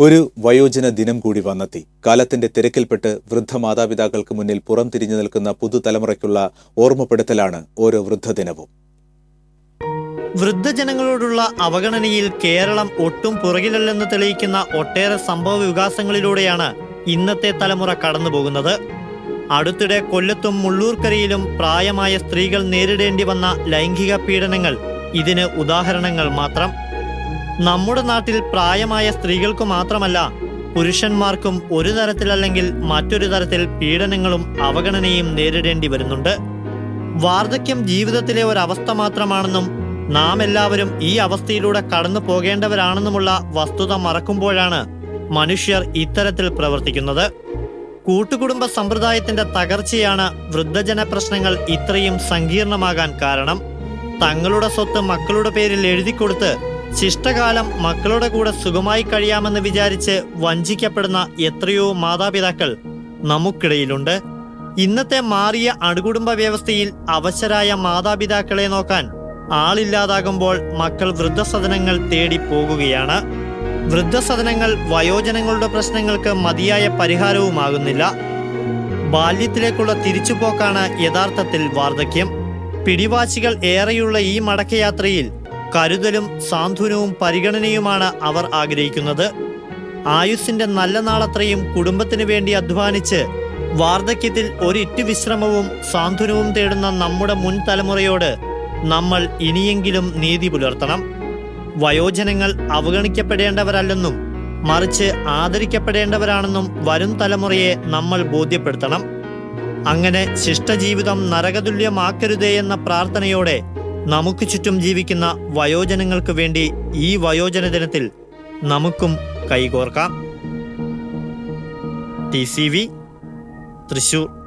ഒരു വയോജന ദിനം കൂടി വന്നെത്തി. കാലത്തിന്റെ തിരക്കിൽപ്പെട്ട് വൃദ്ധ മാതാപിതാക്കൾക്ക് മുന്നിൽ പുറം തിരിഞ്ഞു നിൽക്കുന്ന പുതുതലമുറയ്ക്കുള്ള ഓർമ്മപ്പെടുത്തലാണ് ഓരോ വൃദ്ധദിനവും. വൃദ്ധജനങ്ങളോടുള്ള അവഗണനയിൽ കേരളം ഒട്ടും പുറകിലല്ലെന്ന് തെളിയിക്കുന്ന ഒട്ടേറെ സംഭവ വികാസങ്ങളിലൂടെയാണ് ഇന്നത്തെ തലമുറ കടന്നുപോകുന്നത്. അടുത്തിടെ കൊല്ലത്തും മുള്ളൂർക്കരയിലും പ്രായമായ സ്ത്രീകൾ നേരിടേണ്ടി വന്ന ലൈംഗിക പീഡനങ്ങൾ ഇതിന് ഉദാഹരണങ്ങൾ മാത്രം. നമ്മുടെ നാട്ടിൽ പ്രായമായ സ്ത്രീകൾക്ക് മാത്രമല്ല പുരുഷന്മാർക്കും ഒരു തരത്തിലല്ലെങ്കിൽ മറ്റൊരു തരത്തിൽ പീഡനങ്ങളും അവഗണനയും നേരിടേണ്ടി വരുന്നുണ്ട്. വാർദ്ധക്യം ജീവിതത്തിലെ ഒരവസ്ഥ മാത്രമാണെന്നും നാം എല്ലാവരും ഈ അവസ്ഥയിലൂടെ കടന്നു പോകേണ്ടവരാണെന്നുമുള്ള വസ്തുത മറക്കുമ്പോഴാണ് മനുഷ്യർ ഇത്തരത്തിൽ പ്രവർത്തിക്കുന്നത്. കൂട്ടുകുടുംബ സമ്പ്രദായത്തിന്റെ തകർച്ചയാണ് വൃദ്ധജന പ്രശ്നങ്ങൾ ഇത്രയും സങ്കീർണമാകാൻ കാരണം. തങ്ങളുടെ സ്വത്ത് മക്കളുടെ പേരിൽ എഴുതിക്കൊടുത്ത് ശിഷ്ടകാലം മക്കളുടെ കൂടെ സുഖമായി കഴിയാമെന്ന് വിചാരിച്ച് വഞ്ചിക്കപ്പെടുന്ന എത്രയോ മാതാപിതാക്കൾ നമുക്കിടയിലുണ്ട്. ഇന്നത്തെ മാറിയ അണുകുടുംബ വ്യവസ്ഥയിൽ അവശരായ മാതാപിതാക്കളെ നോക്കാൻ ആളില്ലാതാകുമ്പോൾ മക്കൾ വൃദ്ധസദനങ്ങൾ തേടി പോകുകയാണ്. വൃദ്ധസദനങ്ങൾ വയോജനങ്ങളുടെ പ്രശ്നങ്ങൾക്ക് മതിയായ പരിഹാരവുമാകുന്നില്ല. ബാല്യത്തിലേക്കുള്ള തിരിച്ചുപോക്കാണ് യഥാർത്ഥത്തിൽ വാർദ്ധക്യം. പിടിവാശികൾ ഏറെയുള്ള ഈ മടക്കയാത്രയിൽ കരുതലും സാന്ത്വനവും പരിഗണനയുമാണ് അവർ ആഗ്രഹിക്കുന്നത്. ആയുസ്സിന്റെ നല്ല നാളത്രയും കുടുംബത്തിന് വേണ്ടി അധ്വാനിച്ച് വാർദ്ധക്യത്തിൽ ഒരിറ്റു വിശ്രമവും സാന്ത്വനവും തേടുന്ന നമ്മുടെ മുൻ തലമുറയോട് നമ്മൾ ഇനിയെങ്കിലും നീതി പുലർത്തണം. വയോജനങ്ങൾ അവഗണിക്കപ്പെടേണ്ടവരല്ലെന്നും മറിച്ച് ആദരിക്കപ്പെടേണ്ടവരാണെന്നും വരും തലമുറയെ നമ്മൾ ബോധ്യപ്പെടുത്തണം. അങ്ങനെ ശിഷ്ടജീവിതം നരകതുല്യമാക്കരുതേ എന്ന പ്രാർത്ഥനയോടെ നമുക്ക് ചുറ്റും ജീവിക്കുന്ന വയോജനങ്ങൾക്ക് വേണ്ടി ഈ വയോജന ദിനത്തിൽ നമുക്കും കൈകോർക്കാം. T C V Thrissur